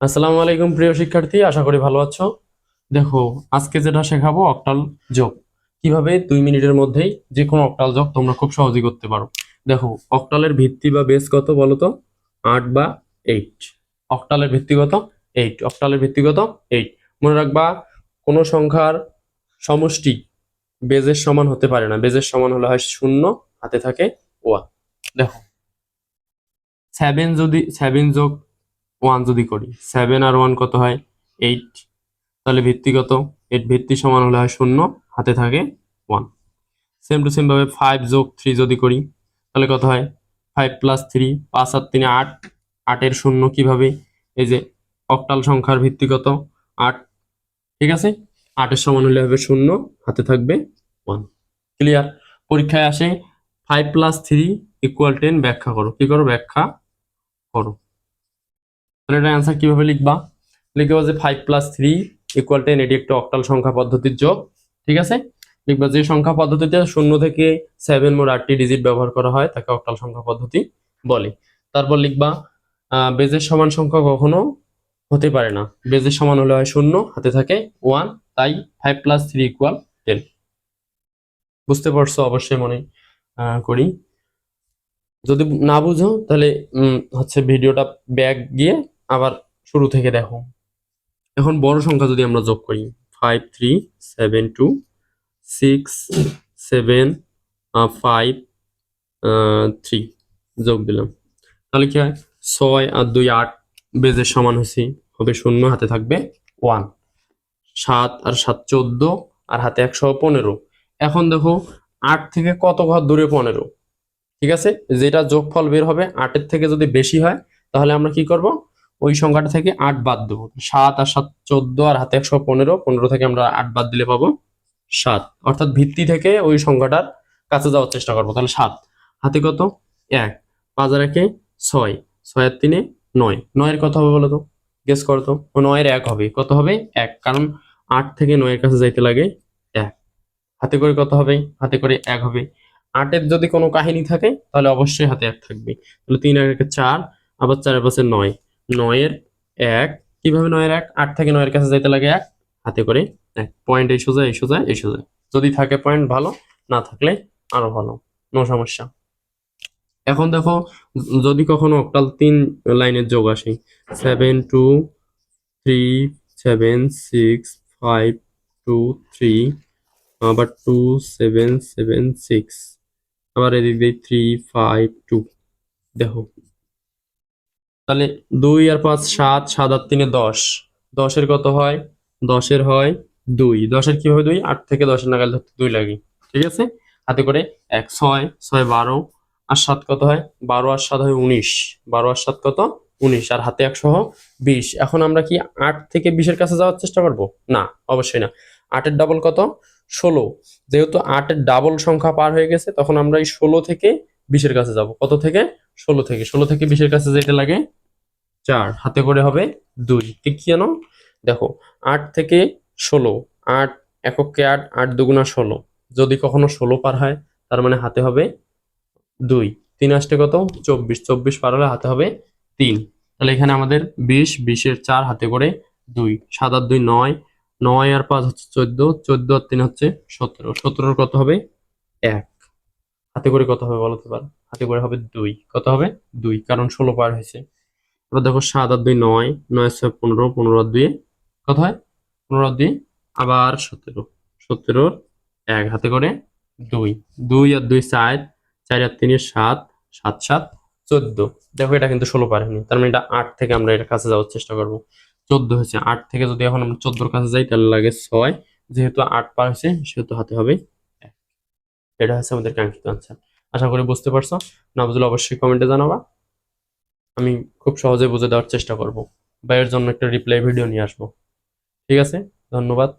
আসসালামু আলাইকুম, প্রিয় শিক্ষার্থী, আশা করি ভালো আছো। দেখো, আজকে যেটা শেখাবো, অক্টাল যোগ। কীভাবে? দুই মিনিটের মধ্যেই যে কোনো অক্টাল যোগ তোমরা খুব সহজেই করতে পারো। দেখো, অক্টালের ভিত্তি বা বেস কত বলো তো? আট বা এইট অক্টালের ভিত্তিগত এইট অক্টালের ভিত্তিগত এইট মনে রাখবা, কোনো সংখ্যার সমষ্টি বেজের সমান হতে পারে না। বেজের সমান হলে হয় শূন্য, হাতে থাকে ওয়ান দেখো সেভেন যদি সেভেন যোগ ওয়ান যদি করি সেভেন আর ওয়ান কত হয়? এইট তাহলে ভিত্তি কত? এইট ভিত্তি সমান হলে হয় শূন্য, হাতে থাকে ওয়ান সেম টু সেমভাবে ফাইভ যোগ থ্রি যদি করি, তাহলে কত হয়? ফাইভ প্লাস থ্রি পাঁচ আর তিনে আট। আটের শূন্য কীভাবে? এই যে অক্টাল সংখ্যার ভিত্তি কত? আট। ঠিক আছে? আটের সমান হলে হবে শূন্য, হাতে থাকবে ওয়ান ক্লিয়ার পরীক্ষায় আসে five plus three equal ten ব্যাখ্যা করো। কি করো? ব্যাখ্যা করো। তাহলে এটা অ্যান্সার কীভাবে লিখবা? লিখবা যে five plus three equal ten এটি একটা অক্টাল সংখ্যা পদ্ধতির যোগ, ঠিক আছে? লিখবা যে সংখ্যা পদ্ধতিতে শূন্য থেকে সেভেন মোট আটটি ডিজিট ব্যবহার করা হয়, তাকে অক্টাল সংখ্যা পদ্ধতি বলে। তারপর লিখবা বেজের সমান সংখ্যা কখনো হতে পারে না। বেজের সমান হলে হয় শূন্য, হাতে থাকে ওয়ান তাই five plus three equal ten বুঝতে পারছ? অবশ্যই মনে করি। যদি না বুঝো, তাহলে হচ্ছে ভিডিওটা ব্যাক গিয়ে আবার শুরু থেকে দেখো। এখন বড় সংখ্যা যদি আমরা যোগ করি five three seven two six seven five three যোগ দিলাম। তাহলে কি হয়? ছয় আর দুই আট বেজের সমান হয়েছে, হবে শূন্য, হাতে থাকবে ওয়ান সাত আর সাত চোদ্দ, আর হাতে একশো পনেরো। এখন দেখো, আট থেকে কত ঘর দূরে পনেরো? ঠিক আছে? যেটা যোগফল বের হবে, আটের থেকে যদি বেশি হয়, তাহলে আমরা কি করব? ওই সংখ্যাটা থেকে আট বাদ দেবো। সাত আর সাত চোদ্দ আর হাতে একশো পনেরো পনেরো থেকে আমরা আট বাদ দিলে পাবো সাত। অর্থাৎ ভিত্তি থেকে ওই সংখ্যাটার কাছে যাওয়ার চেষ্টা করব। তাহলে সাত। হাতে কত? এক। পাঁচ আর একে ছয়। ছয় আর তিনে নয়। নয়ের কত হবে বলো তো? গেস করো তো। নয়ের এক হবে। কত হবে? এক। কারণ আট থেকে নয়ের কাছে যাইতে লাগে এক। হাতে করে কত হবে? হাতে করে এক হবে। আটের যদি কোনো কাহিনী থাকে, তাহলে অবশ্যই হাতে এক থাকবে। তাহলে তিন একে চার, আবার চারের পাশে নয়। নয়ের এক। কীভাবে নয়ের এক? আট থেকে নয়ের কাছে যাইতে লাগে এক। হাতে করে এক। পয়েন্ট এই সোজা এই সোজা এই সোজা। যদি থাকে পয়েন্ট ভালো, না থাকলে আরও ভালো। নো সমস্যা। এখন দেখো, যদি কখনো অক্টাল তিন লাইনের যোগ আসে, seven, two, three, seven, six, five, two, three, আবার টু, সেভেন সেভেন, সিক্স, আবার এদিক দিয়ে থ্রি, ফাইভ, টু। দেখো তাহলে দুই আর পাঁচ, সাত সাত আর তিনে দশ। দশের কত হয়? দশের হয় দুই। দশের কি হয় দুই? আট থেকে দশের নাগাল ধরতে দুই লাগে। ঠিক আছে? হাতে করে এক, ছয় ছয় বারো আর সাত কত হয়? বারো আর সাত হয় উনিশ। বারো আর সাত কত? উনিশ। আর হাতে একশো বিশ। এখন আমরা কি আট থেকে বিশের কাছে যাওয়ার চেষ্টা করব? না, অবশ্যই না। আটের ডাবল কত? ষোলো। যেহেতু আটের ডাবল সংখ্যা পার হয়ে গেছে, তখন আমরা এই ষোলো থেকে বিশের কাছে যাব। কত থেকে? ষোলো থেকে। ষোলো থেকে বিশের কাছে যেতে লাগে চার, হাতে করে হবে দুই। ঠিক কি জানো? দেখো, আট থেকে ষোলো, আট এককে আট আট দুগুণা ষোলো। যদি কখনো ষোলো পার হয়, তার মানে হাতে হবে দুই। তিন আসতে কত? চব্বিশ। চব্বিশ পার হলে হাতে হবে তিন। তাহলে এখানে আমাদের বিশ, বিশের চার হাতে করে দুই। সাত আর দুই নয়। নয় আর পাঁচ হচ্ছে চোদ্দ। চোদ্দ আর তিন হচ্ছে সতেরো। সতেরোর কত হবে? এক। হাতে করে কত হবে বলতে পারো হাতে করে হবে দুই। কত হবে? দুই। কারণ ষোলো পার হয়েছে। এবার দেখো সাত আর দুই নয় নয় ছয় পনেরো পনেরো আর দুই, কত হয়? পনেরো আর দুই, আবার সতেরো, সতেরোর এক হাতে করে দুই দুই আর দুই চার চার আর তিন সাত সাত সাত, চোদ্দ। দেখো এটা কিন্তু ষোলো পার হয়নি, তার মানে এটা আট থেকে আমরা এর কাছে যাওয়ার চেষ্টা করব। চোদ্দ হয়েছে, আট থেকে যদি এখন আমরা চোদ্দোর কাছে যাই, তাহলে লাগে ছয়, যেহেতু আট পার হয়েছে, সেহেতু হাতে হবে এটা হচ্ছে আমাদের কাঙ্ক্ষিত আনসার আশা করি বুঝতে পারছ। না অবশ্যই কমেন্টে জানাবা। আমি খুব সহজে বুঝে দেওয়ার চেষ্টা করব। বা এর জন্য একটা রিপ্লাই ভিডিও নিয়ে আসব। ঠিক আছে? ধন্যবাদ।